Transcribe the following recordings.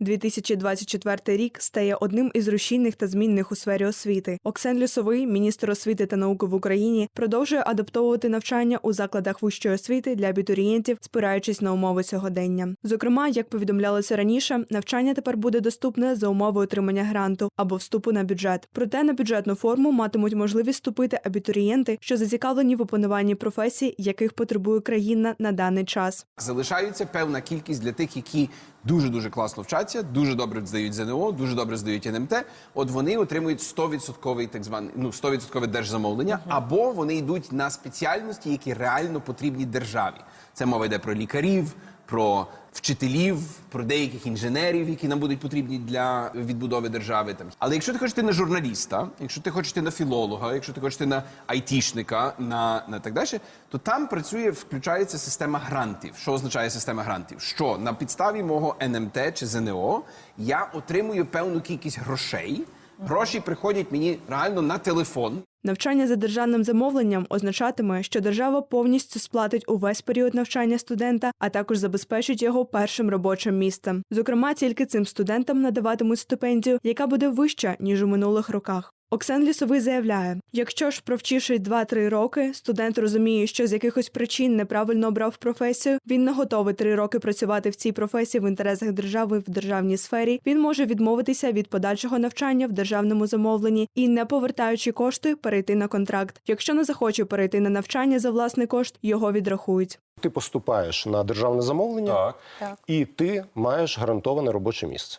2024 рік стає одним із рушійних та змінних у сфері освіти. Оксен Лісовий, міністр освіти та науки в Україні, продовжує адаптовувати навчання у закладах вищої освіти для абітурієнтів, спираючись на умови сьогодення. Зокрема, як повідомлялося раніше, навчання тепер буде доступне за умови отримання гранту або вступу на бюджет. Проте на бюджетну форму матимуть можливість вступити абітурієнти, що зацікавлені в опануванні професій, яких потребує країна на даний час. Залишається певна кількість для тих, які дуже дуже класно вчаться, дуже добре здають ЗНО, дуже добре здають НМТ. От вони отримують 100% так званий ну 100% держзамовлення, або вони йдуть на спеціальності, які реально потрібні державі. Це мова йде про лікарів, про вчителів, про деяких інженерів, які нам будуть потрібні для відбудови держави. Там, але якщо ти хочеш йти на журналіста, якщо ти хочеш йти на філолога, якщо ти хочеш йти на айтішника, на, на так далі, то там працює, включається система грантів. Що означає система грантів? Що на підставі мого НМТ чи ЗНО я отримую певну кількість грошей. Гроші приходять мені реально на телефон. Навчання за державним замовленням означатиме, що держава повністю сплатить увесь період навчання студента, а також забезпечить його першим робочим місцем. Зокрема, тільки цим студентам надаватимуть стипендію, яка буде вища ніж у минулих роках. Оксан Лісовий заявляє: якщо ж провчившись 2-3 роки, студент розуміє, що з якихось причин неправильно обрав професію, він не готовий 3 роки працювати в цій професії в інтересах держави в державній сфері. Він може відмовитися від подальшого навчання в державному замовленні і, не повертаючи кошти, перейти на контракт. Якщо не захоче перейти на навчання за власний кошт, його відрахують. Ти поступаєш на державне замовлення, Так. і ти маєш гарантоване робоче місце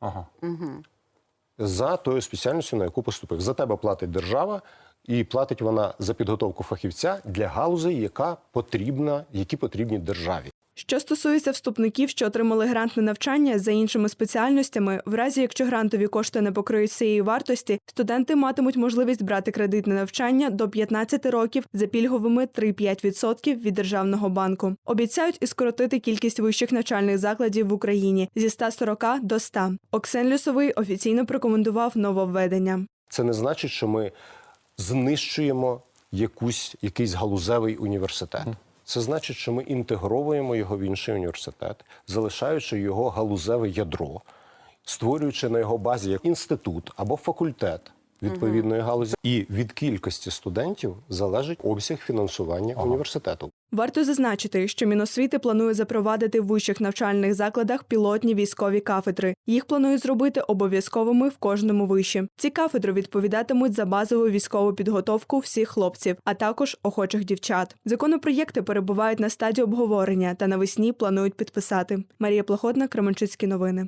Ага. За тою спеціальністю, на яку поступив. За тебе платить держава, і платить вона за підготовку фахівця для галузей, яка потрібна, які потрібні державі. Що стосується вступників, що отримали грант на навчання за іншими спеціальностями, в разі якщо грантові кошти не покриють цієї вартості, студенти матимуть можливість брати кредит на навчання до 15 років за пільговими 3-5% від державного банку. Обіцяють і скоротити кількість вищих навчальних закладів в Україні зі 140 до 100. Оксен Лісовий офіційно прокоментував нововведення. Це не значить, що ми знищуємо якусь, якийсь галузевий університет. Це значить, що ми інтегровуємо його в інший університет, залишаючи його галузеве ядро, створюючи на його базі як інститут або факультет відповідної галузі. І від кількості студентів залежить обсяг фінансування університету. Варто зазначити, що Міносвіти планує запровадити в вищих навчальних закладах пілотні військові кафедри. Їх планують зробити обов'язковими в кожному виші. Ці кафедри відповідатимуть за базову військову підготовку всіх хлопців, а також охочих дівчат. Законопроєкти перебувають на стадії обговорення та навесні планують підписати. Марія Плохотна, Кременчуцькі новини.